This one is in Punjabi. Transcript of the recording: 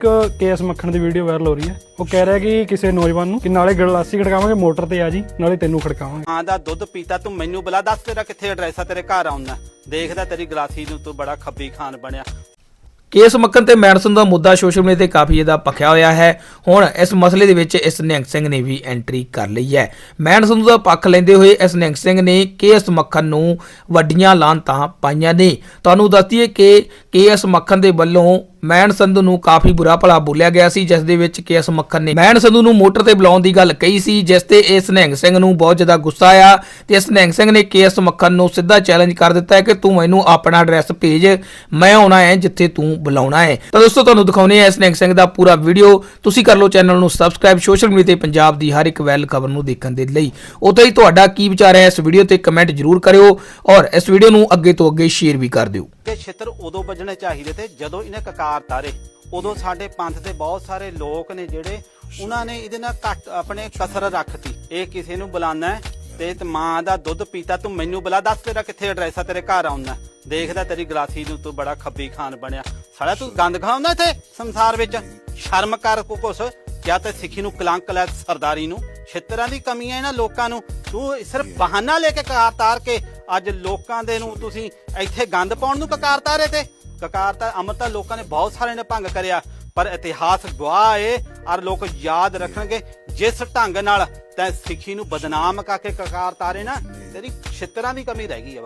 ਇੱਕ ਕੇਐਸ ਮੱਖਣ ਦੀ ਵੀਡੀਓ ਵਾਇਰਲ ਹੋ ਰਹੀ ਹੈ। ਉਹ ਕਹਿ ਰਿਹਾ ਕਿ ਕਿਸੇ ਨੌਜਵਾਨ ਨੂੰ ਕਿ ਨਾਲੇ ਗਲਾਸੀ ਖੜਕਾਵਾਂਗੇ ਮੋਟਰ ਤੇ ਆ ਜੀ ਨਾਲੇ ਤੈਨੂੰ ਖੜਕਾਵਾਂਗੇ। ਮਾਂ ਦਾ ਦੁੱਧ ਪੀਤਾ ਤੂੰ ਮੈਨੂੰ ਬੁਲਾ ਦੱਸ ਤੇਰਾ ਕਿੱਥੇ ਐਡਰੈਸ ਆ ਤੇਰੇ ਘਰ ਆਉਣਾ ਦੇਖਦਾ ਤੇਰੀ ਗਲਾਸੀ ਨੂੰ ਤੂੰ ਬੜਾ ਖੱਬੀ ਖਾਨ ਬਣਿਆ। ਕੇਸ ਮੱਕਨ ਤੇ ਮੈਨਸਨ ਦਾ ਮੁੱਦਾ ਸੋਸ਼ਲ ਮੀਡੀਆ ਤੇ ਕਾਫੀ ਜ਼ਿਆਦਾ ਭਖਿਆ ਹੋਇਆ ਹੈ। ਹੁਣ ਇਸ ਮਸਲੇ ਦੇ ਵਿੱਚ ਇਸ ਨਿਹੰਗ ਸਿੰਘ ਨੇ ਵੀ ਐਂਟਰੀ ਕਰ ਲਈ ਹੈ। ਮੈਨਸਨ ਦਾ ਪੱਖ ਲੈਂਦੇ ਹੋਏ ਇਸ ਨਿਹੰਗ ਸਿੰਘ ਨੇ ਕੇਸ ਮੱਖਨ ਨੂੰ ਵੱਡੀਆਂ ਲਾਂਤਾਂ ਪਾਈਆਂ ਨੇ। ਤੁਹਾਨੂੰ ਦੱਸਦੀਏ ਕਿ ਕੇਸ ਮੱਖਨ ਦੇ ਵੱਲੋਂ ਮੈਨ ਸੰਧੂ ਨੂੰ ਕਾਫੀ ਬੁਰਾ ਭਲਾ ਬੋਲਿਆ ਗਿਆ ਸੀ, ਜਿਸ ਦੇ ਵਿੱਚ ਕੇਸ ਮੱਖਨ ਨੇ ਮੈਨ ਸੰਧੂ ਨੂੰ ਮੋਟਰ ਤੇ ਬੁਲਾਉਣ ਦੀ ਗੱਲ ਕਹੀ ਸੀ, ਜਿਸ ਤੇ ਇਸ ਨਿਹੰਗ ਸਿੰਘ ਨੂੰ ਬਹੁਤ ਜ਼ਿਆਦਾ ਗੁੱਸਾ ਆਇਆ ਤੇ ਇਸ ਨਿਹੰਗ ਸਿੰਘ ਨੇ ਕੇਸ ਮੱਖਨ ਨੂੰ ਸਿੱਧਾ ਚੈਲੰਜ ਕਰ ਦਿੱਤਾ ਹੈ ਕਿ ਤੂੰ ਮੈਨੂੰ ਆਪਣਾ ਐਡਰੈਸ ਭੇਜ, ਮੈਂ ਆਉਣਾ ਹੈ ਜਿੱਥੇ ਤੂੰ ਬੁਲਾਉਣਾ ਹੈ। ਤਾਂ ਦੋਸਤੋ, ਤੁਹਾਨੂੰ ਦਿਖਾਉਨੇ ਆ ਇਸ ਨਿਹੰਗ ਸਿੰਘ ਦਾ ਪੂਰਾ ਵੀਡੀਓ ਤੁਸੀਂ ਕਰ ਲਓ ਚੈਨਲ ਨੂੰ ਸਬਸਕ੍ਰਾਈਬ ਸੋਸ਼ਲ ਮੀਡੀਆ ਤੇ ਪੰਜਾਬ ਦੀ ਹਰ ਇੱਕ ਵੈਲ ਖਬਰ ਨੂੰ ਦੇਖਣ ਦੇ ਲਈ। ਉਤੇ ਹੀ ਤੁਹਾਡਾ ਕੀ ਵਿਚਾਰ ਹੈ ਇਸ ਵੀਡੀਓ ਤੇ ਕਮੈਂਟ ਜ਼ਰੂਰ ਕਰਿਓ ਔਰ ਇਸ ਵੀਡੀਓ ਨੂੰ ਅੱਗੇ ਤੋਂ ਅੱਗੇ ਸ਼ੇਅਰ ਵੀ ਕਰ ਦਿਓ। ਕਿ ਛਿੱਤਰ ਉਦੋਂ ਵੱਜਣੇ ਚਾਹੀਦੇ ਤੇ ਜਦੋਂ ਇਹਨੇ ਕਕਾਰ ਤਾਰੇ। ਉਦੋਂ ਸਾਡੇ ਪੰਥ ਦੇ ਬਹੁਤ ਸਾਰੇ ਲੋਕ ਨੇ ਜਿਹੜੇ, ਉਹਨਾਂ ਨੇ ਇਹਦੇ ਨਾਲ ਘੱਟ ਆਪਣੇ ਕਸਰ ਰੱਖਤੀ। ਇਹ ਕਿਸੇ ਨੂੰ ਬੁਲਾਣਾ ਤੇ ਮਾਂ ਦਾ ਦੁੱਧ ਪੀਤਾ, ਤੂੰ ਮੈਨੂੰ ਬੁਲਾ, ਦੱਸ ਤੇਰਾ ਕਿੱਥੇ ਐਡਰੈਸ ਆ, ਤੇਰੇ ਘਰ ਆਉਣਾ ਦੇਖਦਾ ਤੇਰੀ ਗਲਾਸੀ ਨੂੰ ਤੂੰ ਬੜਾ ਖੱਬੀ ਖਾਨ ਬਣਿਆ। ਸਾਲਾ ਤੂੰ ਗੰਦ ਖਾਉਂਦਾ ਇੱਥੇ ਸੰਸਾਰ ਵਿੱਚ? ਸ਼ਰਮ ਕਰ ਕੋ ਕੁਛ। ਜਾਂ ਤੇ ਸਿੱਖੀ ਨੂੰ ਕਲੰਕ ਲੈ ਸਰਦਾਰੀ ਨੂੰ? ਛਿੱਤਰਾਂ ਦੀ ਕਮੀ ਹੈ ਇਹਨਾਂ ਲੋਕਾਂ ਨੂੰ। ਤੂੰ ਸਿਰਫ ਬਹਾਨਾ ਲੈ ਕੇ ਕਕਾਰ ਤਾਰ ਕੇ ਅੱਜ ਲੋਕਾਂ ਦੇ ਨੂੰ ਤੁਸੀਂ ਇੱਥੇ ਗੰਦ ਪਾਉਣ ਨੂੰ ਕਕਾਰ ਤਾਰੇ ਤੇ। ਕਕਾਰ ਤਾਂ ਅਮਰਤਾ ਲੋਕਾਂ ਨੇ ਬਹੁਤ ਸਾਰੇ ਨੇ ਭੰਗ ਕਰਿਆ, ਪਰ ਇਤਿਹਾਸ ਗਵਾਹ ਏ ਔਰ ਲੋਕ ਯਾਦ ਰੱਖਣਗੇ। ਜਿਸ ਢੰਗ ਨਾਲ ਤੈਂ ਸਿੱਖੀ ਨੂੰ ਬਦਨਾਮ ਕਰਕੇ ਕਕਾਰ ਤਾਰੇ ਨਾ, ਤੇਰੀ ਛਿੱਤਰਾਂ ਦੀ ਕਮੀ ਰਹਿ ਗਈ ਹੈ